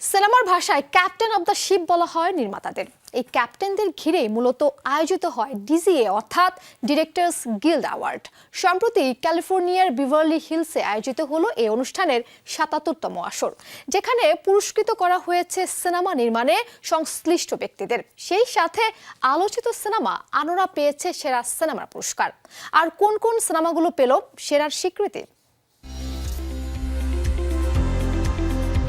সিনেমার ভাষায় captain of the ship বলা হয় নির্মাতাদের। এই ক্যাপ্টেনদের ঘিরে মূলত আয়োজিত হয় ডিজিএ, অর্থাৎ ডিরেক্টর্স গিল্ড অ্যাওয়ার্ড। সম্প্রতি ক্যালিফোর্নিয়ার বিভার্লি হিলসে আয়োজিত হলো এই অনুষ্ঠানের সাতাত্তরতম আসর, যেখানে পুরস্কৃত করা হয়েছে সিনেমা নির্মাণে সংশ্লিষ্ট ব্যক্তিদের। সেই সাথে আলোচিত সিনেমা আনোরা পেয়েছে সেরা সিনেমার পুরস্কার। আর কোন কোন সিনেমাগুলো পেল, সেরার স্বীকৃতি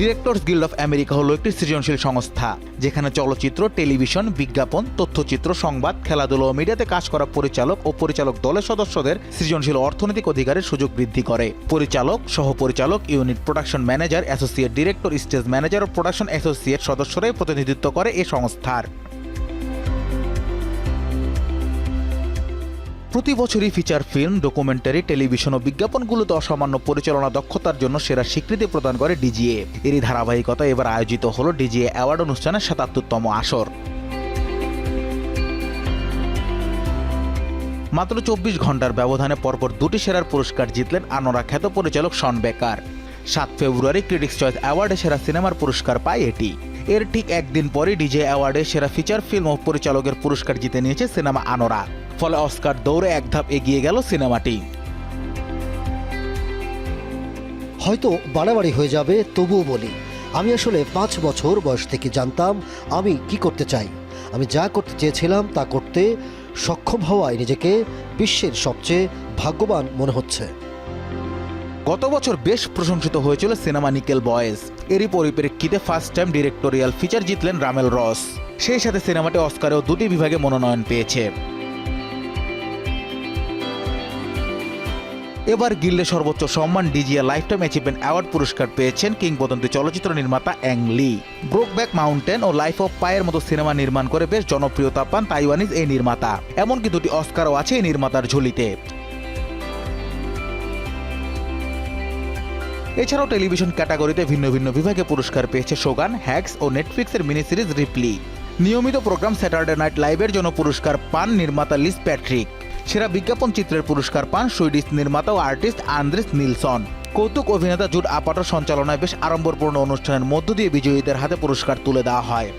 ডিরেক্টরস গিল্ড অফ আমেরিকা হলো একটি সৃজনশীল সংস্থা, যেখানে চলচ্চিত্র, টেলিভিশন, বিজ্ঞাপন, তথ্যচিত্র, সংবাদ, খেলাধুলা ও মিডিয়াতে কাজ করা পরিচালক ও পরিচালক দলের সদস্যদের সৃজনশীল অর্থনৈতিক অধিকারের সুযোগ বৃদ্ধি করে। পরিচালক, সহপরিচালক, unit production manager, associate director, stage manager ও প্রোডাকশন অ্যাসোসিয়েট সদস্যরাই প্রতিনিধিত্ব করে এ সংস্থার। প্রতি বছরই ফিচার ফিল্ম, ডকুমেন্টারি, টেলিভিশন ও বিজ্ঞাপনগুলোতে অসামান্য পরিচালনা দক্ষতার জন্য সেরা স্বীকৃতি প্রদান করে ডিজিএ। এরই ধারাবাহিকতা এবার আয়োজিত হল ডিজিএ অ্যাওয়ার্ড অনুষ্ঠানের সাতাত্তরতম আসর। মাত্র চব্বিশ ঘণ্টার ব্যবধানে পরপর দুটি সেরার পুরস্কার জিতলেন আনোরা খ্যাত পরিচালক শন বেকার। সাত ফেব্রুয়ারি ক্রিটিক্স চয়েস অ্যাওয়ার্ডে সেরা সিনেমার পুরস্কার পায় এটি। এর ঠিক একদিন পরে ডিজে অ্যাওয়ার্ডে সেরা ফিচার ফিল্ম ও পরিচালকের পুরস্কার জিতে নিয়েছে সিনেমা আনোরা। ফলে অস্কার দৌড়ে এক ধাপ এগিয়ে গেল সিনেমাটি। হয়তো বাড়াবাড়ি হয়ে যাবে তবুও বলি আমি আসলে পাঁচ বছর বয়স থেকে জানতাম আমি কি করতে চাই। আমি যা করতে চেয়েছিলাম তা করতে সক্ষম হওয়ায় নিজেকে বিশ্বের সবচেয়ে ভাগ্যবান মনে হচ্ছে। গত বছর বেশ প্রশংসিত হয়েছিল সিনেমা নিকেল বয়েজ। এরই পরিপ্রেক্ষিতে ফার্স্ট টাইম ডিরেক্টোরিয়াল ফিচার জিতলেন রামেল রস। সেই সাথে সিনেমাটি অস্কারেও দুটি বিভাগে মনোনয়ন পেয়েছে। এবার গিল্ডে সর্বোচ্চ সম্মান DGA life time achievement award পুরস্কার পেয়েছেন কিংবদন্তি চলচ্চিত্র নির্মাতা অ্যাং লি। ব্রোকব্যাক মাউন্টেন ও লাইফ অফ পায়ের মতো সিনেমা নির্মাণ করে বেশ জনপ্রিয়তা পান তাইওয়ানিজ এই নির্মাতা। এমনকি দুটি অস্কারও আছে এই নির্মাতার ঝুলিতে। এছাড়াও টেলিভিশন ক্যাটাগরিতে ভিন্ন ভিন্ন বিভাগে পুরস্কার পেয়েছে সোগান হ্যাক্স ও নেটফ্লিক্সের মিনি সিরিজ রিপ্লি। নিয়মিত প্রোগ্রাম স্যাটারডে নাইট লাইভের জন্য পুরস্কার পান নির্মাতা লিস প্যাট্রিক। সেরা বিজ্ঞাপন চিত্রের পুরস্কার পান সুইডিশ নির্মাতা ও আর্টিস্ট আন্দ্রেস নিলসন। কৌতুক অভিনেতা জুট আপাত সঞ্চালনায় বেশ আড়ম্বরপূর্ণ অনুষ্ঠানের মধ্য দিয়ে বিজয়ীদের হাতে পুরস্কার তুলে দেওয়া হয়।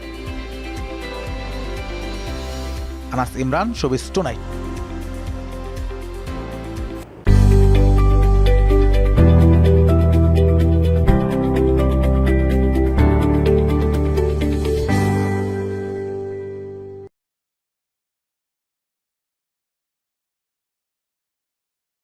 Anas Imran showbiz tonight.